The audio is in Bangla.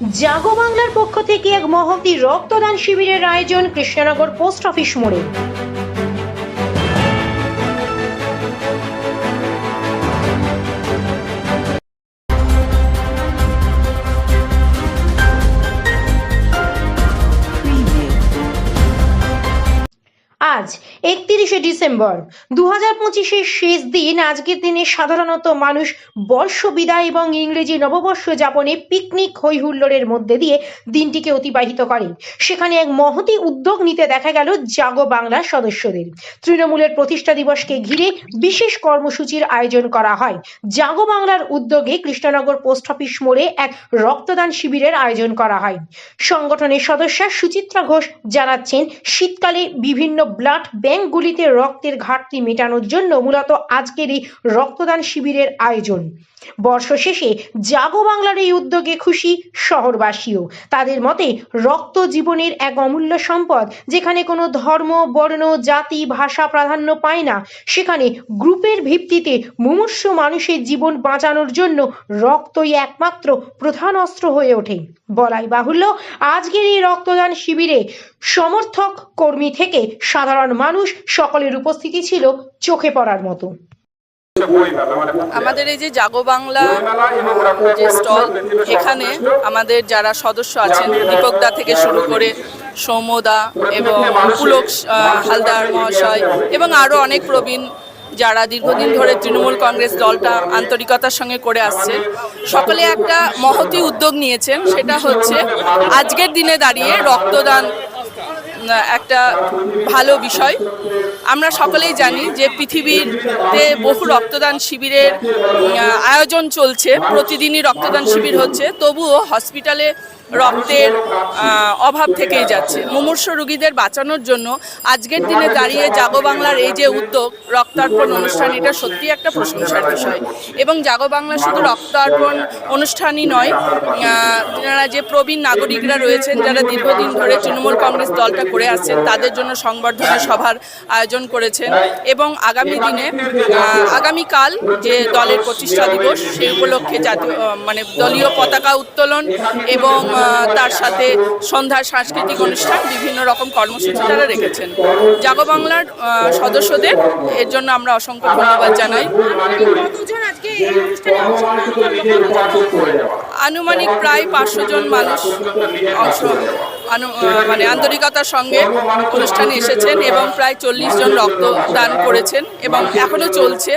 জাগো বাংলার পক্ষ থেকে এক মহতি রক্তদান শিবিরের আয়োজন কৃষ্ণনগর পোস্ট অফিস মোড়ে। আজ, একত্রিশে ডিসেম্বর। দু হাজার পঁচিশের শেষ দিন আজকের দিনে সাধারণত মানুষ বর্ষ বিদায় এবং ইংরেজি নববর্ষ যাপনে পিকনিক হই হুল্লোড়ের মধ্যে দিয়ে দিনটিকে অতিবাহিত করে। সেখানে এক মহতি উদ্যোগ নিতে দেখা গেল জাগো বাংলার সদস্যদের। তৃণমূলের প্রতিষ্ঠা দিবসকে ঘিরে বিশেষ কর্মসূচির আয়োজন করা হয়। জাগো বাংলার উদ্যোগে কৃষ্ণনগর পোস্ট অফিস মোড়ে এক রক্তদান শিবিরের আয়োজন করা হয়। সংগঠনের সদস্যা সুচিত্রা ঘোষ জানাচ্ছেন, শীতকালে বিভিন্ন ব্লাড ব্যাংকগুলিতে রক্তের ঘাটতি মেটানোর জন্য মূলত আজকের এই রক্তদান শিবিরের আয়োজন। বর্ষ শেষে জাগো বাংলার এই উদ্যোগে খুশি শহরবাসীও। তাদের মতে, রক্ত জীবনের এক অমূল্য সম্পদ, যেখানে কোনো ধর্ম, বর্ণ, জাতি, ভাষা প্রাধান্য পায় না, সেখানে গ্রুপের ভিত্তিতে মুমূর্ষু মানুষের জীবন বাঁচানোর জন্য রক্তই একমাত্র প্রধান অস্ত্র হয়ে ওঠে। বলাই বাহুল্য, আজকের এই রক্তদান শিবিরে সমর্থক কর্মী থেকে সাধারণ মানুষ সকলের উপস্থিতি ছিল চোখে পড়ার মতো। আমাদের এই যে জাগো বাংলা যে স্টল, এখানে আমাদের যারা সদস্য আছেন, দীপকদা থেকে শুরু করে সৌমদা এবং পুলক হালদার মহাশয় এবং আরও অনেক প্রবীণ যারা দীর্ঘদিন ধরে তৃণমূল কংগ্রেস দলটা আন্তরিকতার সঙ্গে করে আসছে, সকলে একটা মহতি উদ্যোগ নিয়েছেন, সেটা হচ্ছে আজকের দিনে দাঁড়িয়ে রক্তদান একটা ভালো বিষয়। আমরা সকলেই জানি যে পৃথিবীতে বহু রক্তদান শিবিরের আয়োজন চলছে, প্রতিদিনই রক্তদান শিবির হচ্ছে। তবুও হসপিটালে রক্তের অভাব থেকেই যাচ্ছে। মুমূর্ষ রোগীদের বাঁচানোর জন্য আজকের দিনে দাঁড়িয়ে জাগো বাংলার এই যে উদ্যোগ, রক্তার্পণ অনুষ্ঠান, এটা সত্যি একটা প্রশংসার বিষয়। এবং জাগো বাংলা শুধু রক্তার্পণ অনুষ্ঠানই নয় যারা যে প্রবীণ নাগরিকরা রয়েছেন, যারা দীর্ঘদিন ধরে তৃণমূল কংগ্রেস দলটা করে আসছেন, তাদের জন্য সংবর্ধনা সভার আয়োজন করেছেন। এবং আগামী দিনে আগামীকাল যে দলের প্রতিষ্ঠা দিবস, সেই উপলক্ষে জাতীয় মানে দলীয় পতাকা উত্তোলন এবং তার সাথে সন্ধ্যার সাংস্কৃতিক অনুষ্ঠান বিভিন্ন রকম কর্মসূচি তারা রেখেছেন। জাগো বাংলার সদস্যদের, এর জন্য আমরা অসংখ্য ধন্যবাদ জানাই। আনুমানিক প্রায় পাঁচশো জন মানুষ অংশ মানে আন্তরিকতার সঙ্গে অনুষ্ঠানে এসেছেন এবং প্রায় চল্লিশ জন রক্ত দান করেছেন এবং এখনও চলছে।